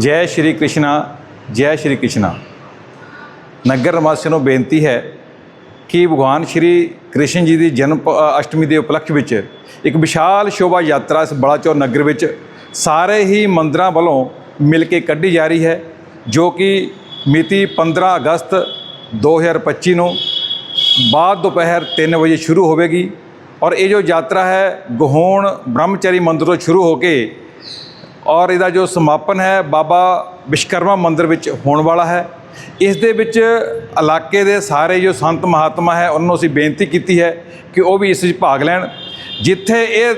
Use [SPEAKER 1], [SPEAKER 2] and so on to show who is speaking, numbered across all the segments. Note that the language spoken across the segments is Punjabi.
[SPEAKER 1] ਜੈ ਸ਼੍ਰੀ ਕ੍ਰਿਸ਼ਨਾ, ਜੈ ਸ਼੍ਰੀ ਕ੍ਰਿਸ਼ਨਾ। ਨਗਰ ਨਿਵਾਸੀਆਂ ਨੂੰ ਬੇਨਤੀ ਹੈ ਕਿ ਭਗਵਾਨ ਸ਼੍ਰੀ ਕ੍ਰਿਸ਼ਨ ਜੀ ਦੀ ਜਨਮ ਅਸ਼ਟਮੀ ਦੇ ਉਪਲਕਸ਼ ਵਿੱਚ ਇੱਕ ਵਿਸ਼ਾਲ ਸ਼ੋਭਾ ਯਾਤਰਾ ਇਸ ਬਲਾਚੌਰ ਨਗਰ ਵਿੱਚ ਸਾਰੇ ਹੀ ਮੰਦਰਾਂ ਵੱਲੋਂ ਮਿਲ ਕੇ ਕੱਢੀ ਜਾ ਰਹੀ ਹੈ, ਜੋ ਕਿ ਮਿਤੀ 15 ਅਗਸਤ 2025 ਨੂੰ ਬਾਅਦ ਦੁਪਹਿਰ 3 ਵਜੇ ਸ਼ੁਰੂ ਹੋਵੇਗੀ। ਔਰ ਇਹ ਜੋ ਯਾਤਰਾ ਹੈ, ਗਹੋਣ ਬ੍ਰਹਮਚਾਰੀ ਮੰਦਿਰ ਤੋਂ ਸ਼ੁਰੂ ਹੋ ਕੇ ਔਰ ਇਹਦਾ ਜੋ ਸਮਾਪਨ ਹੈ, ਬਾਬਾ ਵਿਸ਼ਕਰਮਾ ਮੰਦਿਰ ਵਿੱਚ ਹੋਣ ਵਾਲਾ ਹੈ। ਇਸ ਦੇ ਵਿੱਚ ਇਲਾਕੇ ਦੇ ਸਾਰੇ ਜੋ ਸੰਤ ਮਹਾਤਮਾ ਹੈ, ਉਹਨਾਂ ਨੂੰ ਅਸੀਂ ਬੇਨਤੀ ਕੀਤੀ ਹੈ ਕਿ ਉਹ ਵੀ ਇਸ ਵਿੱਚ ਭਾਗ ਲੈਣ। ਜਿੱਥੇ ਇਹ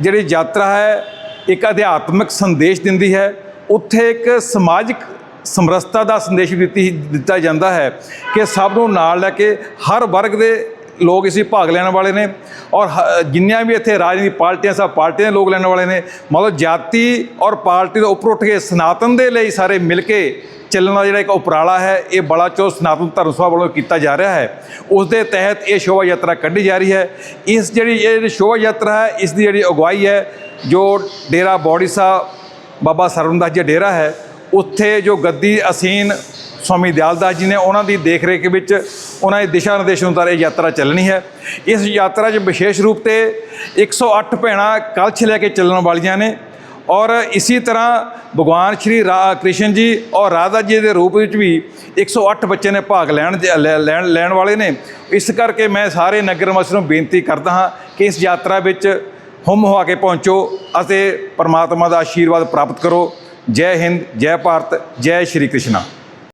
[SPEAKER 1] ਜਿਹੜੀ ਯਾਤਰਾ ਹੈ, ਇੱਕ ਅਧਿਆਤਮਿਕ ਸੰਦੇਸ਼ ਦਿੰਦੀ ਹੈ। ਉੱਥੇ ਇੱਕ ਸਮਾਜਿਕ ਸਮਰਸਤਾ ਦਾ ਸੰਦੇਸ਼ ਦਿੱਤੀ, ਦਿੱਤਾ ਜਾਂਦਾ ਹੈ ਕਿ ਸਭ ਨੂੰ ਨਾਲ ਲੈ ਕੇ ਹਰ ਵਰਗ ਦੇ ਲੋਕ ਇਸ ਭਾਗ ਲੈਣ ਵਾਲੇ ਨੇ ਔਰ ਹ- ਜਿੰਨੀਆਂ ਵੀ ਇੱਥੇ ਰਾਜਨੀਤਿਕ ਪਾਰਟੀਆਂ ਸਭ ਪਾਰਟੀਆਂ ਦੇ ਲੋਕ ਲੈਣ ਵਾਲੇ ਨੇ, ਮਤਲਬ ਜਾਤੀ ਔਰ ਪਾਰਟੀ ਤੋਂ ਉੱਪਰ ਉੱਠ ਕੇ ਸਨਾਤਨ ਦੇ ਲਈ ਸਾਰੇ ਮਿਲ ਕੇ ਚੱਲਣ ਦਾ ਜਿਹੜਾ ਇੱਕ ਉਪਰਾਲਾ ਹੈ, ਇਹ ਬੜਾ ਬਲਾਚੌਰ ਸਨਾਤਨ ਧਰਮ ਸਭਾ ਵੱਲੋਂ ਕੀਤਾ ਜਾ ਰਿਹਾ ਹੈ। ਉਸ ਦੇ ਤਹਿਤ ਇਹ ਸ਼ੋਭਾ ਯਾਤਰਾ ਕੱਢੀ ਜਾ ਰਹੀ ਹੈ। ਇਸ ਜਿਹੜੀ, ਇਹ ਜਿਹੜੀ ਸ਼ੋਭਾ ਯਾਤਰਾ ਹੈ, ਇਸ ਦੀ ਜਿਹੜੀ ਅਗਵਾਈ ਹੈ, ਜੋ ਡੇਰਾ ਬੌੜੀ ਸਾਹਿਬ ਬਾਬਾ ਸਰਵਨਦਾਸ ਜੀ ਦਾ ਡੇਰਾ ਹੈ, ਉੱਥੇ ਜੋ ਗੱਦੀ ਅਸੀਨ ਸਵਾਮੀ ਦਿਆਲਦਾਸ ਜੀ ਨੇ ਉਹਨਾਂ ਦੀ ਦੇਖ ਰੇਖ ਵਿੱਚ ਉਹਨਾਂ ਦੇ ਦਿਸ਼ਾ ਨਿਰਦੇਸ਼ ਅਨੁਸਾਰ ਇਹ ਯਾਤਰਾ ਚੱਲਣੀ ਹੈ। ਇਸ ਯਾਤਰਾ 'ਚ ਵਿਸ਼ੇਸ਼ ਰੂਪ ਤੇ 108 ਭੈਣਾਂ ਕਲਛ ਲੈ ਕੇ ਚੱਲਣ ਵਾਲੀਆਂ ਨੇ ਔਰ ਇਸੇ ਤਰ੍ਹਾਂ ਭਗਵਾਨ ਸ਼੍ਰੀ ਰਾ, ਕ੍ਰਿਸ਼ਨ ਜੀ ਔਰ ਰਾਧਾ ਜੀ ਦੇ ਰੂਪ ਵਿੱਚ ਵੀ 108 ਬੱਚੇ ਨੇ ਭਾਗ ਲੈਣ ਦੇ- ਲੈ- ਲੈਣ ਲੈਣ ਵਾਲੇ ਨੇ। ਇਸ ਕਰਕੇ ਮੈਂ ਸਾਰੇ ਨਗਰ ਵਾਸੀਆਂ ਨੂੰ ਬੇਨਤੀ ਕਰਦਾ ਹਾਂ ਕਿ ਇਸ ਯਾਤਰਾ ਵਿੱਚ ਹੁਮ ਹੋ ਕੇ ਪਹੁੰਚੋ ਅਤੇ ਪਰਮਾਤਮਾ ਦਾ ਆਸ਼ੀਰਵਾਦ ਪ੍ਰਾਪਤ ਕਰੋ। ਜੈ ਹਿੰਦ, ਜੈ ਭਾਰਤ, ਜੈ ਸ਼੍ਰੀ ਕ੍ਰਿਸ਼ਨਾ।